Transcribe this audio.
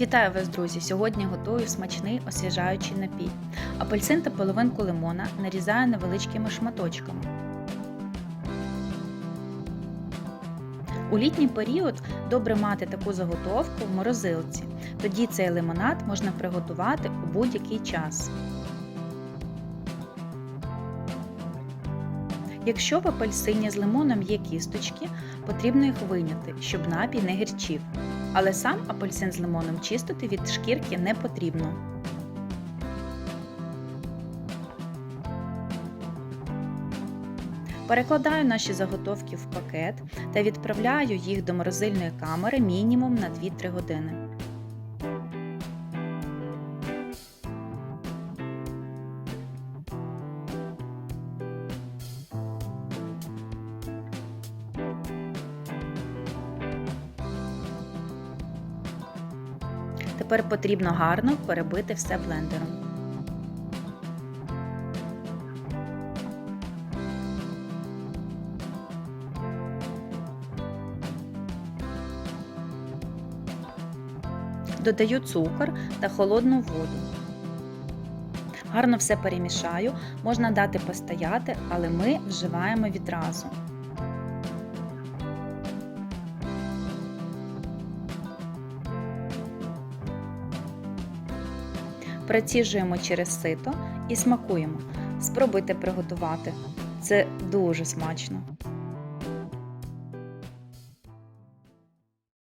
Вітаю вас, друзі! Сьогодні готую смачний освіжаючий напій. Апельсин та половинку лимона нарізаю невеличкими шматочками. У літній період добре мати таку заготовку в морозилці. Тоді цей лимонад можна приготувати у будь-який час. Якщо в апельсині з лимоном є кісточки, потрібно їх виняти, щоб напій не гірчив. Але сам апельсин з лимоном чистити від шкірки не потрібно. Перекладаю наші заготовки в пакет та відправляю їх до морозильної камери мінімум на 2-3 години. Тепер потрібно гарно перебити все блендером. Додаю цукор та холодну воду. Гарно все перемішаю, можна дати постояти, але ми вживаємо відразу. Проціжуємо через сито і смакуємо. Спробуйте приготувати. Це дуже смачно.